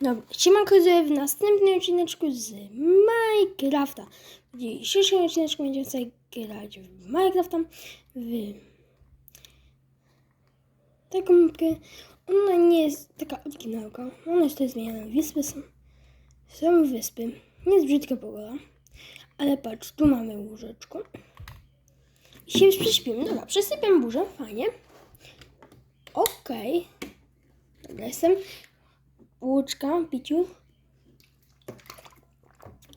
Dobra, siemanko, w następnym odcineczku z Minecrafta. W dzisiejszym odcineczku będziemy sobie grać w Minecrafta, w taką mapkę. Ona nie jest taka oryginalka, ona jest tutaj zmieniana. Wyspy są, są wyspy, nie jest brzydka pogoda, ale patrz, tu mamy łóżeczko. I się prześpimy, dobra, przesypiam burzę, fajnie. Okej. Dobra, jestem łuczka, piciu.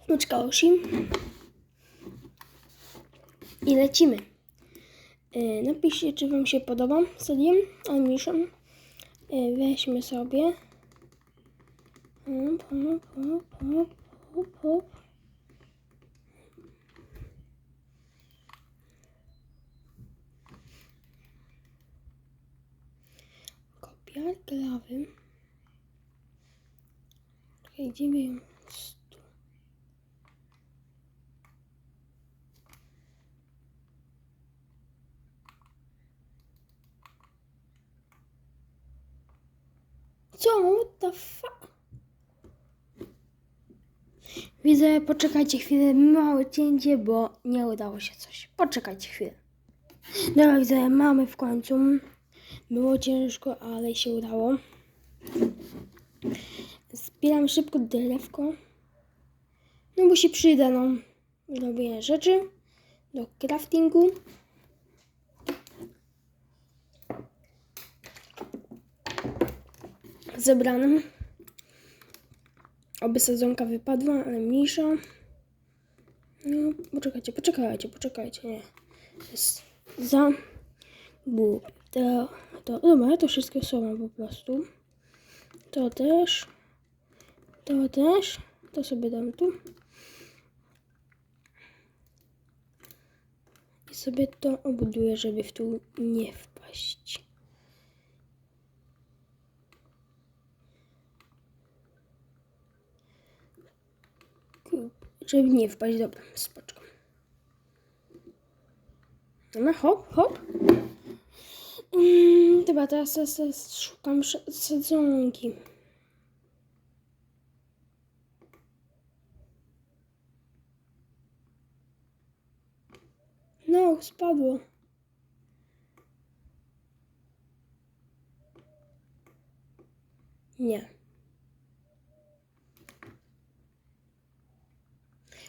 Łuczka Oshi. I lecimy. Yy, napiszcie, czy Wam się podoba Sodium Animation. Yy, weźmy sobie. Hop, hop, hop, hop, hop, hop. Kopiarkę lawy. Czekaj, gdzie wiem? Tu. Co? What the fuck? Widzę, poczekajcie chwilę, małe cięcie, bo nie udało się coś. Poczekajcie chwilę. Dobra, widzę, mamy w końcu. Było ciężko, ale się udało. Zbieram szybko drewko. No bo się przyda, no. Robienia rzeczy. Do craftingu. Zebranym. Oby sadzonka wypadła, ale mniejsza. No, poczekajcie, poczekajcie, poczekajcie, nie. Jest za... Bu. To, to, dobra, to wszystkie są po prostu. To też. To też. To sobie dam tu. I sobie to obuduję, żeby w tu nie wpaść. Żeby nie wpaść, dobra, spoczko. Dobra, hop, hop. Mm, dobra, teraz, teraz, teraz szukam sz- No, spadło. Nie.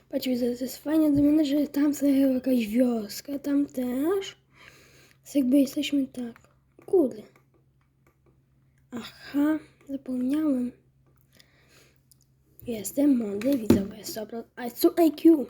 Patrz, widzę, to jest fajnie zrobione, że tam sobie jakaś wioska, tam też. Jest jakby jesteśmy tak. Kurde. Aha, zapomniałem. Jestem mądry, widzowie. Dobra, a co IQ?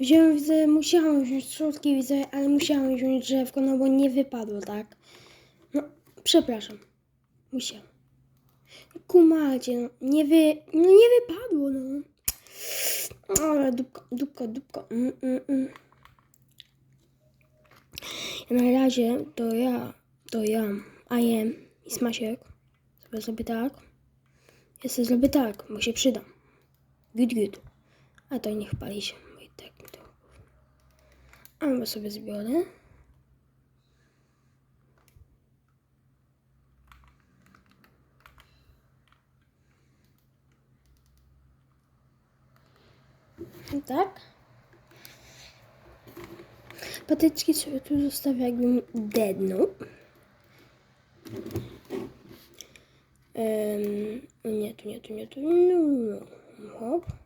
Wziąłem, widzę, musiałem wziąć trzutki, widzę, ale musiałem wziąć drzewko, no bo nie wypadło, tak? No, przepraszam. Musiałem. Kumacie, no, nie wy... No nie wypadło, no. Ale dupko, dupko, dupko. Mm, mm, mm. Na razie to ja, to ja, I am i Smasiek. Sobie tak. Ja sobie zrobię tak, bo się przyda. Good, good. A to niech pali się, tak mi to... Albo sobie zbiorę. Tak. Patyczki sobie tu zostawię. Um, nie, tu nie, tu nie, tu nie. No, no. Hop.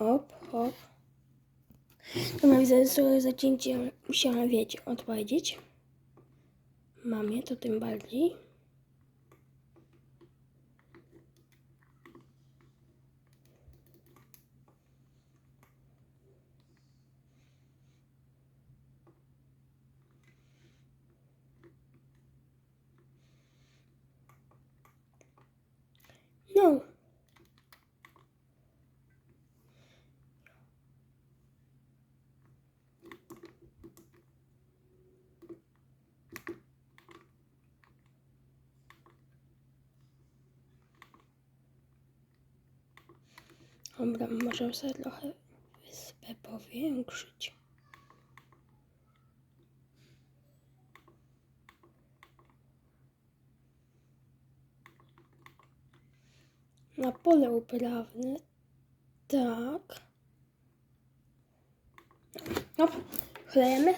Hop, hop. Dobra, widzę, że zacięcie musiałam, wiecie, odpowiedzieć. Mamie, to tym bardziej. No. Dobra, możemy sobie trochę wyspę powiększyć. Na pole uprawne. Tak. Hop, chlejemy.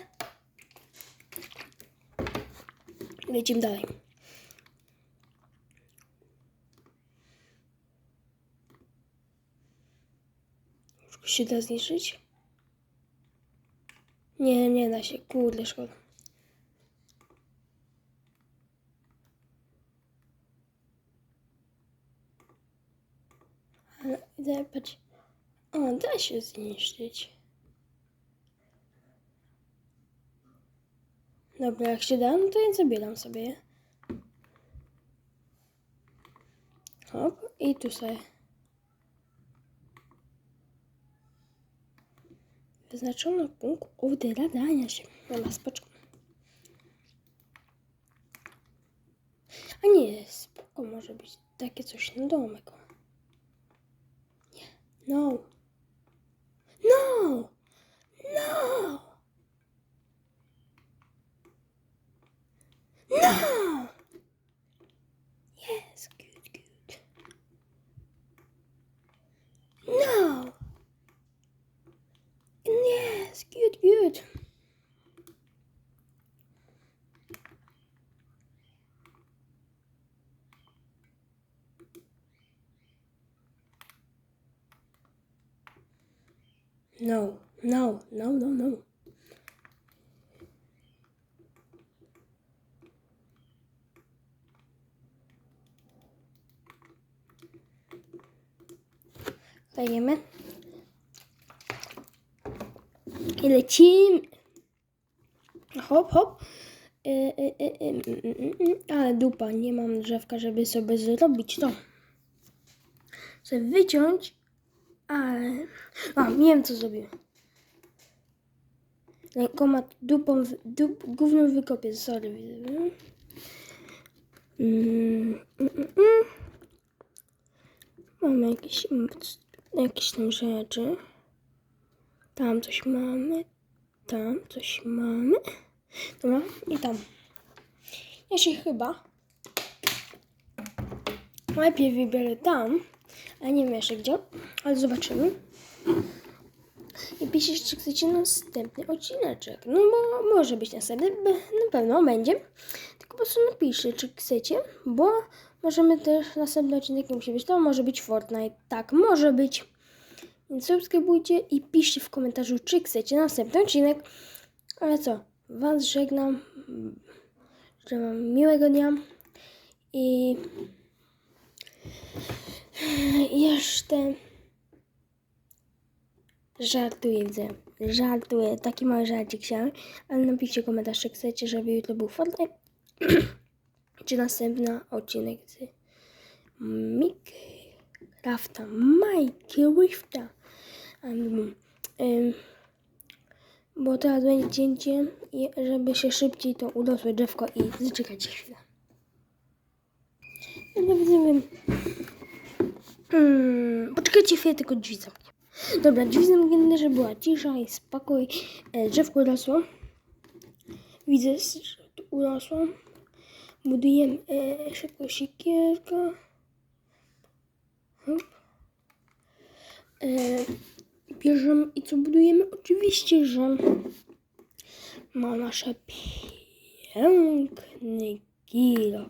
Lecimy dalej. Się da zniszczyć? Nie, nie da się. Kurde, szkoda. Ale. O, da się zniszczyć. Dobra, jak się da, no to ja zabieram sobie. Hop, i tu sobie. Wyznaczono punkt odradania się. Dobra, spoczko. A nie, spoko może być takie coś na domek. Nie. No. No! No! No! Yes, good, good. No! Yes, good, good. No, no, no, no, no. I lecimy. Hop, hop. E, mm, mm, mm. Ale dupa, nie mam drzewka, żeby sobie zrobić to. Chcę wyciąć, ale... A, wiem co zrobię. Rękoma dupą, dup, gówno wykopię, sorry. mm, mm, mm. Mamy jakieś, jakieś tam rzeczy. Tam coś mamy. Tam coś mamy. Dobra, i tam. Ja się chyba najpierw wybiorę tam, a nie wiem jeszcze gdzie, ale zobaczymy. I piszesz, czy chcecie następny odcineczek. No bo może być następny, na pewno będzie. Tylko po prostu napiszcie, czy chcecie, bo możemy też, następny odcinek musi być, to może być Fortnite. Tak, może być. Więc subskrybujcie i piszcie w komentarzu, czy chcecie następny odcinek. Ale co, Was żegnam. Życzę Wam miłego dnia. I jeszcze żartuję, widzę. Żartuję, taki mały żarcik chciałem. Ale napiszcie komentarz, czy chcecie, żeby jutro był Fortnite. czy następny odcinek z Minecrafta, Minecrafta. Bo teraz będzie cięcie, żeby się szybciej to urosło drzewko i zaczekajcie chwilę. Dobra, widzowie. Hmm, poczekajcie chwilę, tylko drzwi zamknę. Dobra, drzwi zamknięte, żeby była cisza i spokój. E, drzewko urosło. Widzę, że tu urosło. Budujemy e, szybko siekierkę. Hop. E, bierzemy i co budujemy? Oczywiście, że ma nasze piękny kilo.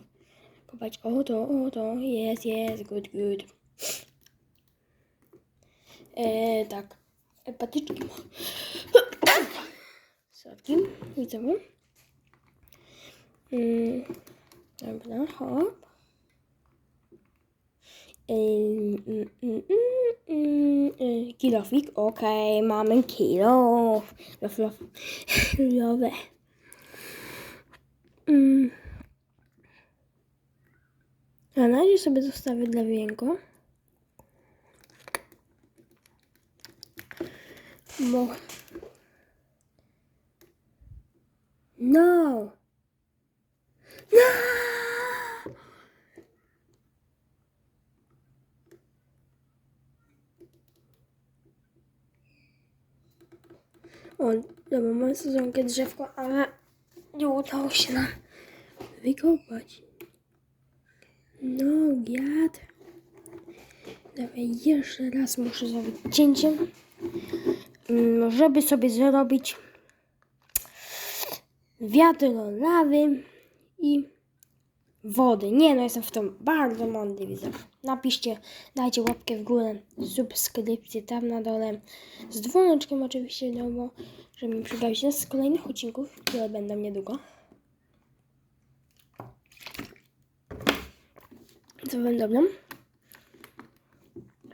Kopać o to, o to, jest, jest, good, good. E, tak, patyczki ma. Sorki, widzowie. Mm, dobra, hop. Ym, mm, mm, mm, mm, y, Kilofik, okej, mamy kilof. Lof, lof. Lowe. A na razie sobie zostawię dla Wienko. Bo... No! No! O, dobra, mamy sezonkę drzewko, ale nie udało się nam wykopać. No, wiatr. Dawaj, jeszcze raz muszę zrobić cięcie, mm, żeby sobie zrobić wiadro lawy i wody. Nie no, jestem w tym bardzo mądry, widzę. Napiszcie, dajcie łapkę w górę, subskrypcję tam na dole, z dzwoneczkiem oczywiście, no bo żeby mi przygawić nas z kolejnych odcinków, które będą niedługo. Co będą dobrze?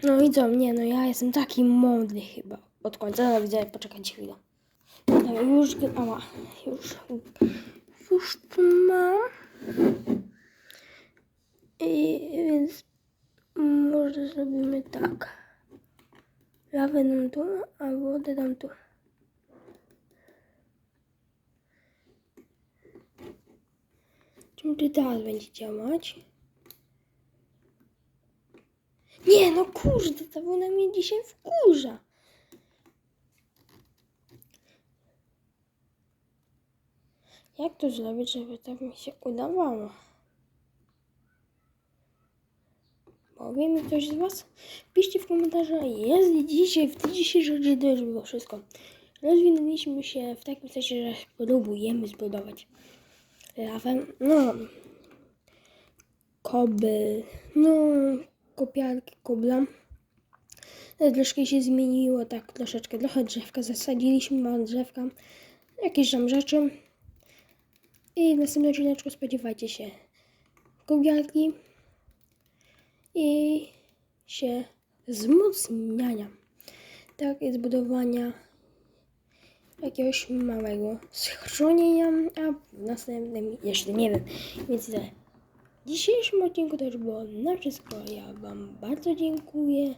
No i co? Nie, no ja jestem taki mądry chyba. Od końca, no widzę, poczekajcie chwilę. Dobra, już, ała, już, już tu mam. I więc może zrobimy tak. Lawę dam tu, a wodę dam tu. Czym ty teraz będzie działać? Nie, no kurde, ta woda mnie dzisiaj wkurza. Jak to zrobić, żeby tak mi się udawało? Mi ktoś z Was? Piszcie w komentarzach. Jest dzisiaj, w tej dzisiejszej już było wszystko. Rozwinęliśmy się w takim sensie, że próbujemy zbudować lawę. No, koby, no, kopiarki, kobla. Ale Troszkę się zmieniło, tak troszeczkę, trochę drzewka zasadziliśmy, małe drzewka, jakieś tam rzeczy. I w następnym spodziewajcie się kobiarki i się wzmocniania. Tak, i zbudowania jakiegoś małego schronienia, a w następnym jeszcze nie wiem. Więc tyle. W dzisiejszym odcinku to już było na wszystko. Ja Wam bardzo dziękuję.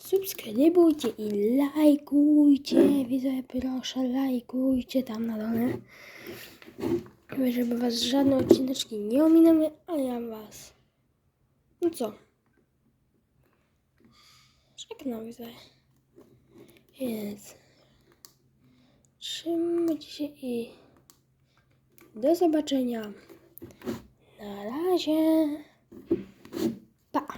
Subskrybujcie i lajkujcie. Widzę, proszę, lajkujcie tam na dole. Żeby Was żadne odcineczki nie ominęły, a ja Was. No co? żegnam się. Więc trzymajcie się i do zobaczenia. Na razie. Pa.